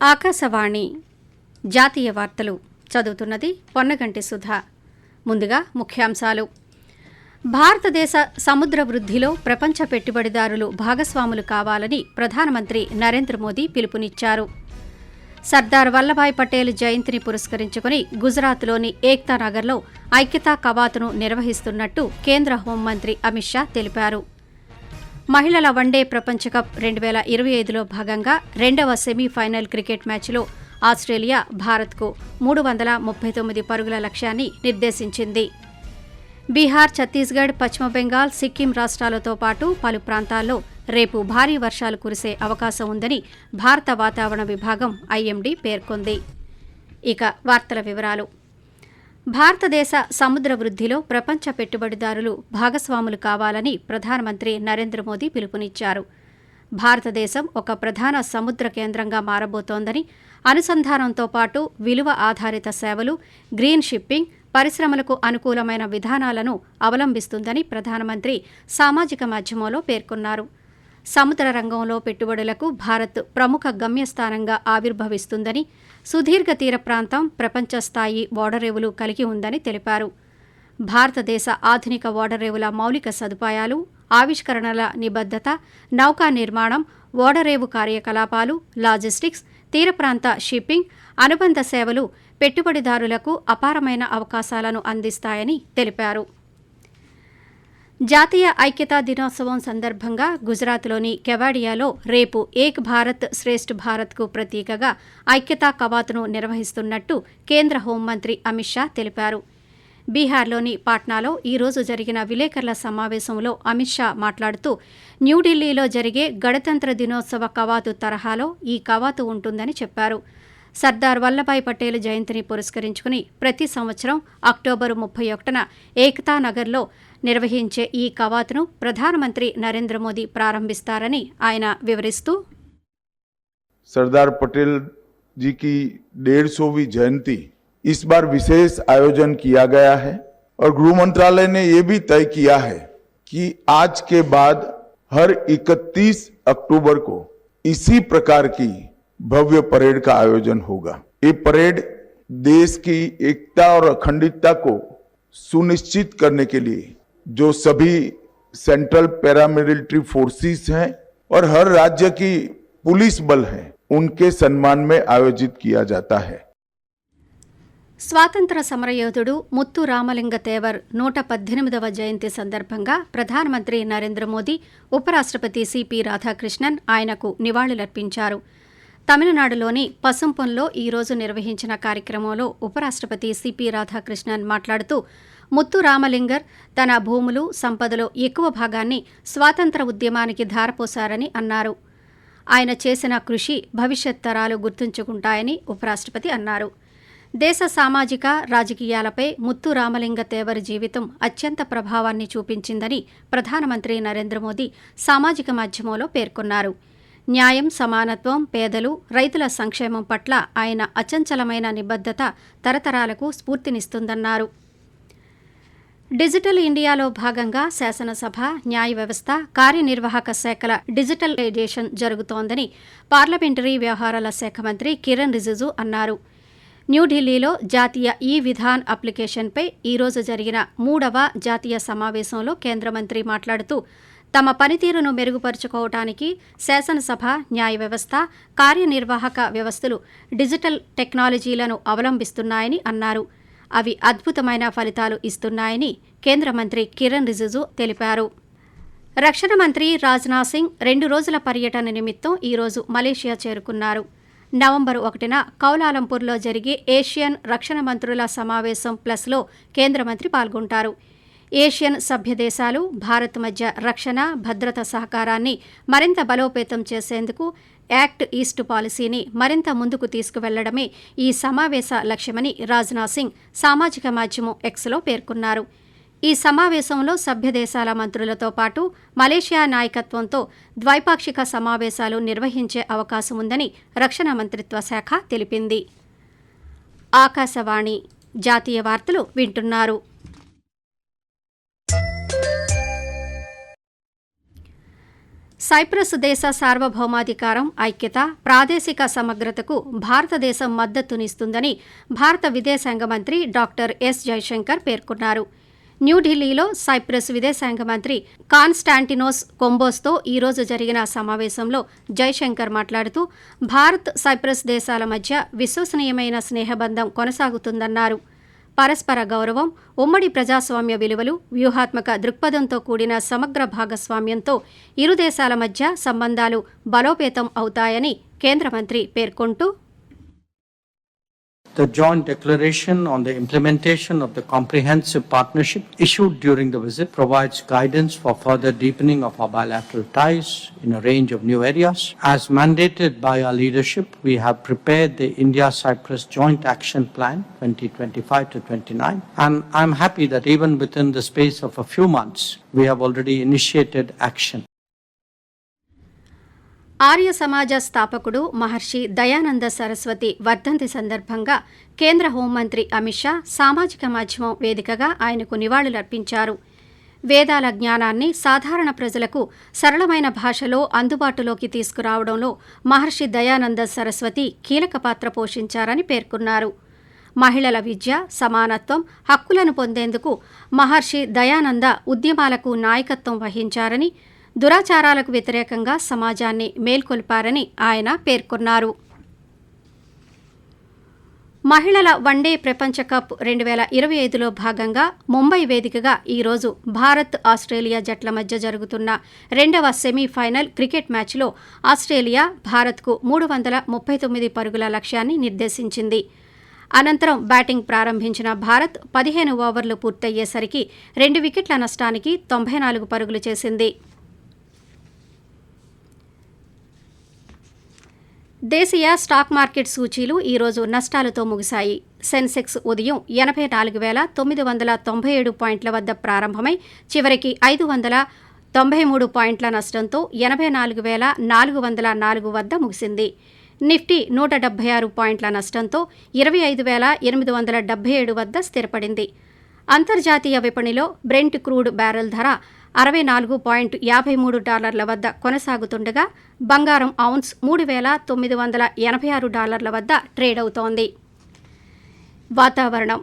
ఆకాశవాణి. జాతీయ వార్తలు చదువుతున్నది పొన్నగంటి సుధా. ముందుగా ముఖ్యాంశాలు. భారతదేశ సముద్ర వృద్ధిలో ప్రపంచ పెట్టుబడిదారులు భాగస్వాములు కావాలని ప్రధానమంత్రి నరేంద్ర మోదీ పిలుపునిచ్చారు. సర్దార్ వల్లభాయ్ పటేల్ జయంతిని పురస్కరించుకుని గుజరాత్లోని ఏక్తానగర్లో ఐక్యతా కవాతును నిర్వహిస్తున్నట్టు కేంద్ర హోంమంత్రి అమిత్ షా తెలిపారు. మహిళల వన్డే ప్రపంచ కప్ రెండు వేల ఇరవై ఐదులో భాగంగా రెండవ సెమీఫైనల్ క్రికెట్ మ్యాచ్లో ఆస్ట్రేలియా భారత్కు మూడు వందల ముప్పై తొమ్మిది పరుగుల లక్ష్యాన్ని నిర్దేశించింది. బీహార్ ఛత్తీస్గఢ్ పశ్చిమ బెంగాల్ సిక్కిం రాష్ట్రాలతో పాటు పలు ప్రాంతాల్లో రేపు భారీ వర్షాలు కురిసే అవకాశం ఉందని భారత వాతావరణ విభాగం ఐఎండీ పేర్కొంది. ఇక వార్తల వివరాలు. భారతదేశ సముద్ర వృద్ధిలో ప్రపంచ పెట్టుబడిదారులు భాగస్వాములు కావాలని ప్రధానమంత్రి నరేంద్ర మోదీ పిలుపునిచ్చారు. భారతదేశం ఒక ప్రధాన సముద్ర కేంద్రంగా మారబోతోందని అనుసంధానంతో పాటు విలువ ఆధారిత సేవలు గ్రీన్ షిప్పింగ్ పరిశ్రమలకు అనుకూలమైన విధానాలను అవలంబిస్తుందని ప్రధానమంత్రి సామాజిక మాధ్యమంలో పేర్కొన్నారు. సముద్ర రంగంలో పెట్టుబడులకు భారత్ ప్రముఖ గమ్యస్థానంగా ఆవిర్భవిస్తుందని సుదీర్ఘ తీర ప్రాంతం ప్రపంచ స్థాయి ఓడరేవులు కలిగి ఉందని తెలిపారు. భారతదేశ ఆధునిక ఓడరేవుల మౌలిక సదుపాయాలు ఆవిష్కరణల నిబద్ధత నౌకా నిర్మాణం ఓడరేవు కార్యకలాపాలు లాజిస్టిక్స్ తీర ప్రాంత షిప్పింగ్ అనుబంధ సేవలు పెట్టుబడిదారులకు అపారమైన అవకాశాలను అందిస్తాయని తెలిపారు. జాతీయ ఐక్యతా దినోత్సవం సందర్భంగా గుజరాత్లోని కెవాడియాలో రేపు ఏక్ భారత్ శ్రేష్ఠ భారత్కు ప్రతీకగా ఐక్యతా కవాతును నిర్వహిస్తున్నట్టు కేంద్ర హోంమంత్రి అమిత్ షా తెలిపారు. బీహార్లోని పాట్నాలో ఈ రోజు జరిగిన విలేకరుల సమావేశంలో అమిత్ షా మాట్లాడుతూ న్యూఢిల్లీలో జరిగే గణతంత్ర దినోత్సవ కవాతు తరహాలో ఈ కవాతు ఉంటుందని చెప్పారు. సర్దార్ వల్లభాయ్ పటేల్ జయంతిని పురస్కరించుకుని ప్రతి సంవత్సరం అక్టోబరు ముప్పై ఒకటిన ఏకతా నగర్లో నిర్వహించే ఈ కవాతును ప్రధానమంత్రి నరేంద్ర మోదీ ప్రారంభిస్తారని ఆయన వివరిస్తూ सरदार पटेल जी की डेढ़ सौवीं जयंती इस बार विशेष आयोजन किया गया है और गृह मंत्रालय ने यह भी तय किया है कि आज के बाद हर 31 अक्टूबर को इसी प्रकार की भव्य परेड का आयोजन होगा ये परेड देश की एकता और अखंडता को सुनिश्चित करने के लिए जो सभी सेंट्रल पैरामिलिट्री फोर्सेस हैं और हर राज्य की पुलिस बल हैं उनके सम्मान में आयोजित किया जाता है స్వాతంత్ర సమరయోధుడు ముత్తు రామలింగ తేవర్ నూట పద్దెనిమిదవ జయంతి సందర్భంగా ప్రధానమంత్రి నరేంద్ర మోదీ ఉపరాష్ట్రపతి సిపి రాధాకృష్ణన్ ఆయనకు నివాళులర్పించారు తమిళనాడులోని పసుంపంలో ఈ రోజు నిర్వహించిన కార్యక్రమంలో ఉపరాష్ట్రపతి సిపి రాధాకృష్ణన్ మాట్లాడుతూ ముత్తు రామలింగర్ తన భూములు సంపదలో ఎక్కువ భాగాన్ని స్వాతంత్ర ఉద్యమానికి ధారపోశారని అన్నారు. ఆయన చేసిన కృషి భవిష్యత్ తరాలు గుర్తుంచుకుంటాయని ఉపరాష్ట్రపతి అన్నారు. దేశ సామాజిక రాజకీయాలపై ముత్తు రామలింగ తేవరి జీవితం అత్యంత ప్రభావాన్ని చూపించిందని ప్రధానమంత్రి నరేంద్ర మోదీ సామాజిక మాధ్యమంలో పేర్కొన్నారు. న్యాయం సమానత్వం పేదలు రైతుల సంక్షేమం పట్ల ఆయన అచంచలమైన నిబద్ధత తరతరాలకు స్ఫూర్తినిస్తుందన్నారు. డిజిటల్ ఇండియాలో భాగంగా శాసనసభ న్యాయ వ్యవస్థ కార్యనిర్వాహక శాఖల డిజిటలైజేషన్ జరుగుతోందని పార్లమెంటరీ వ్యవహారాల శాఖ మంత్రి కిరణ్ రిజిజు అన్నారు. న్యూఢిల్లీలో జాతీయ ఈ విధాన్ అప్లికేషన్పై ఈరోజు జరిగిన మూడవ జాతీయ సమావేశంలో కేంద్ర మంత్రి మాట్లాడుతూ తమ పనితీరును మెరుగుపరుచుకోవటానికి శాసనసభ న్యాయ వ్యవస్థ కార్యనిర్వాహక వ్యవస్థలు డిజిటల్ టెక్నాలజీలను అవలంబిస్తున్నాయని అన్నారు. అవి అద్భుతమైన ఫలితాలు ఇస్తున్నాయని కేంద్ర మంత్రి కిరణ్ రిజిజు తెలిపారు. రక్షణ మంత్రి రాజ్నాథ్ సింగ్ రెండు రోజుల పర్యటన నిమిత్తం ఈరోజు మలేషియా చేరుకున్నారు. నవంబర్ ఒకటిన కౌలాలంపూర్లో జరిగే ఏషియన్ రక్షణ మంత్రుల సమావేశం ప్లస్లో కేంద్ర మంత్రి పాల్గొంటారు. ఏషియన్ సభ్య దేశాలు భారత్ మధ్య రక్షణ భద్రత సహకారాన్ని మరింత బలోపేతం చేసేందుకు యాక్ట్ ఈస్ట్ పాలసీని మరింత ముందుకు తీసుకువెళ్ళడమే ఈ సమావేశ లక్ష్యమని రాజ్నాథ్ సింగ్ సామాజిక మాధ్యమం ఎక్స్లో పేర్కొన్నారు. ఈ సమావేశంలో సభ్యదేశాల మంత్రులతో పాటు మలేషియా నాయకత్వంతో ద్వైపాక్షిక సమావేశాలు నిర్వహించే అవకాశం ఉందని రక్షణ మంత్రిత్వ శాఖ తెలిపింది. ఆకాశవాణి జాతీయ వార్తలు వింటున్నారు. సైప్రస్ దేశ సార్వభౌమాధికారం ఐక్యత ప్రాదేశిక సమగ్రతకు భారతదేశం మద్దతునిస్తుందని భారత విదేశాంగ మంత్రి డాక్టర్ ఎస్ జైశంకర్ పేర్కొన్నారు. న్యూఢిల్లీలో సైప్రస్ విదేశాంగ మంత్రి కాన్స్టాంటినోస్ కొంబోస్తో ఈరోజు జరిగిన సమావేశంలో జైశంకర్ మాట్లాడుతూ భారత్ సైప్రస్ దేశాల మధ్య విశ్వసనీయమైన స్నేహబంధం కొనసాగుతుందన్నారు. పరస్పర గౌరవం ఉమ్మడి ప్రజాస్వామ్య విలువలు వ్యూహాత్మక దృక్పథంతో కూడిన సమగ్ర భాగస్వామ్యంతో ఇరు దేశాల మధ్య సంబంధాలు బలోపేతం అవుతాయని కేంద్ర మంత్రి పేర్కొంటూ The joint declaration on the implementation of the comprehensive partnership issued during the visit provides guidance for further deepening of our bilateral ties in a range of new areas. As mandated by our leadership, we have prepared the India-Cyprus Joint Action Plan 2025 to 29, and I'm happy that even within the space of a few months, we have already initiated action. Arya సమాజ స్థాపకుడు మహర్షి దయానంద సరస్వతి వర్ధంతి సందర్భంగా కేంద్ర హోంమంత్రి అమిత్ షా సామాజిక మాధ్యమం వేదికగా ఆయనకు నివాళులర్పించారు. వేదాల జ్ఞానాన్ని సాధారణ ప్రజలకు సరళమైన భాషలో అందుబాటులోకి తీసుకురావడంలో మహర్షి దయానంద సరస్వతి కీలక పాత్ర పోషించారని పేర్కొన్నారు. మహిళల విద్య సమానత్వం హక్కులను పొందేందుకు మహర్షి దయానంద ఉద్యమాలకు నాయకత్వం వహించారని దురాచారాలకు వ్యతిరేకంగా సమాజాన్ని మేల్కొల్పారని ఆయన పేర్కొన్నారు. మహిళల వన్డే ప్రపంచ కప్ రెండు వేల ఇరవై ఐదులో భాగంగా ముంబై వేదికగా ఈరోజు భారత్ ఆస్ట్రేలియా జట్ల మధ్య జరుగుతున్న రెండవ సెమీఫైనల్ క్రికెట్ మ్యాచ్లో ఆస్ట్రేలియా భారత్కు మూడు వందల ముప్పై తొమ్మిది పరుగుల లక్ష్యాన్ని నిర్దేశించింది. అనంతరం బ్యాటింగ్ ప్రారంభించిన భారత్ పదిహేను ఓవర్లు పూర్తయ్యేసరికి రెండు వికెట్ల నష్టానికి తొంభై నాలుగు పరుగులు చేసింది. దేశీయ స్టాక్ మార్కెట్ సూచీలు ఈరోజు నష్టాలతో ముగిశాయి. సెన్సెక్స్ ఉదయం ఎనభై నాలుగు వేల తొమ్మిది వందల తొంభై ఏడు పాయింట్ల వద్ద ప్రారంభమై చివరికి ఐదు వందల తొంభై మూడు పాయింట్ల నష్టంతో ఎనభై నాలుగు వేల నాలుగు వందల నాలుగు వద్ద ముగిసింది. నిఫ్టీ నూట డెబ్బై ఆరు పాయింట్ల నష్టంతో ఇరవై ఐదు వేల ఎనిమిది వందల డెబ్బై ఏడు వద్ద స్థిరపడింది. అంతర్జాతీయ విపణిలో బ్రెంట్ క్రూడ్ బ్యారెల్ ధర అరవై నాలుగు పాయింట్ యాభై మూడు డాలర్ల వద్ద కొనసాగుతుండగా బంగారం ఔన్స్ మూడు వేల తొమ్మిది వందల ఎనభై ఆరు డాలర్ల వద్ద ట్రేడ్ అవుతోంది. వాతావరణం.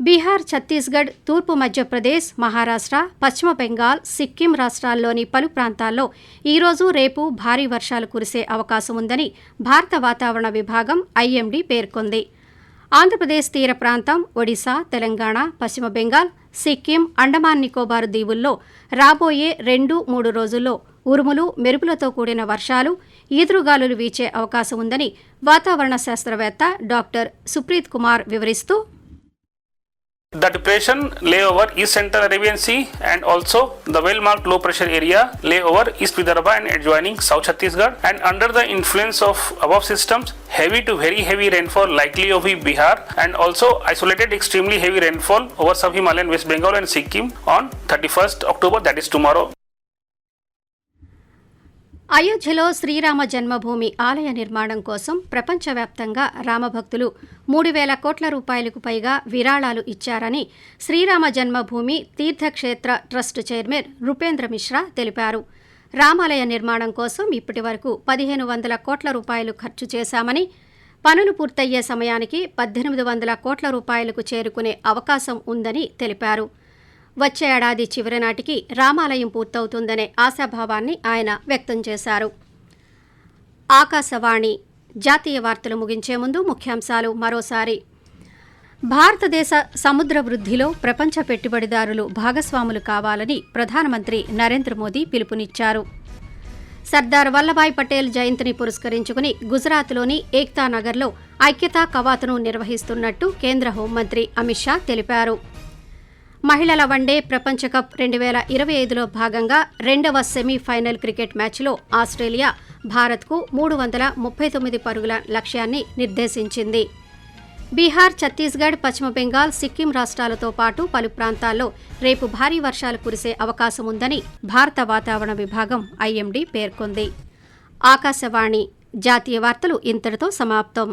బీహార్ ఛత్తీస్గఢ్ తూర్పు మధ్యప్రదేశ్ మహారాష్ట్ర పశ్చిమ బెంగాల్ సిక్కిం రాష్ట్రాల్లోని పలు ప్రాంతాల్లో ఈరోజు రేపు భారీ వర్షాలు కురిసే అవకాశం ఉందని భారత వాతావరణ విభాగం ఐఎండీ పేర్కొంది. ఆంధ్రప్రదేశ్ తీర ప్రాంతం ఒడిశా తెలంగాణ పశ్చిమ బెంగాల్ సిక్కిం అండమాన్ నికోబార్ దీవుల్లో రాబోయే రెండు మూడు రోజుల్లో ఉరుములు మెరుపులతో కూడిన వర్షాలు ఈదురుగాలులు వీచే అవకాశం ఉందని వాతావరణ శాస్త్రవేత్త డాక్టర్ సుప్రీత్ కుమార్ వివరిస్తూ The depression lay over East Central Arabian Sea and also the well-marked low pressure area lay over East Vidarbha and adjoining South Chhattisgarh and under the influence of above systems heavy to very heavy rainfall likely over Bihar and also isolated extremely heavy rainfall over sub-Himalayan West Bengal and Sikkim on 31st October that is tomorrow. అయోధ్యలో శ్రీరామ జన్మభూమి ఆలయ నిర్మాణం కోసం ప్రపంచవ్యాప్తంగా రామభక్తులు మూడు వేల కోట్ల రూపాయలకు పైగా విరాళాలు ఇచ్చారని శ్రీరామ జన్మభూమి తీర్థక్షేత్ర ట్రస్ట్ చైర్మన్ రూపేంద్ర మిశ్రా తెలిపారు. రామాలయ నిర్మాణం కోసం ఇప్పటి వరకు పదిహేను వందల కోట్ల రూపాయలు ఖర్చు చేశామని పనులు పూర్తయ్యే సమయానికి పద్దెనిమిది వందల కోట్ల రూపాయలకు చేరుకునే అవకాశం ఉందని తెలిపారు. వచ్చే ఏడాది చివరి నాటికి రామాలయం పూర్తవుతుందనే ఆశాభావాన్ని ఆయన వ్యక్తం చేశారు. ఆకాశవాణి జాతీయ వార్తలు ముగించే ముందు ముఖ్యాంశాలు మరోసారి. భారతదేశ సముద్ర వృద్ధిలో ప్రపంచ పెట్టుబడిదారులు భాగస్వాములు కావాలని ప్రధానమంత్రి నరేంద్ర మోదీ పిలుపునిచ్చారు. సర్దార్ వల్లభాయ్ పటేల్ జయంతిని పురస్కరించుకుని గుజరాత్లోని ఏక్తానగర్లో ఐక్యతా కవాతును నిర్వహిస్తున్నట్టు కేంద్ర హోంమంత్రి అమిత్ షా తెలిపారు. మహిళల వన్డే ప్రపంచ కప్ రెండు వేల ఇరవై ఐదులో భాగంగా రెండవ సెమీఫైనల్ క్రికెట్ మ్యాచ్లో ఆస్ట్రేలియా భారత్కు మూడు వందల ముప్పై తొమ్మిది పరుగుల లక్ష్యాన్ని నిర్దేశించింది. బీహార్ ఛత్తీస్గఢ్ పశ్చిమ బెంగాల్ సిక్కిం రాష్ట్రాలతో పాటు పలు ప్రాంతాల్లో రేపు భారీ వర్షాలు కురిసే అవకాశం ఉందని భారత వాతావరణ విభాగం ఐఎండీ పేర్కొంది. ఆకాశవాణి జాతీయ వార్తలు ఇంతటితో సమాప్తం.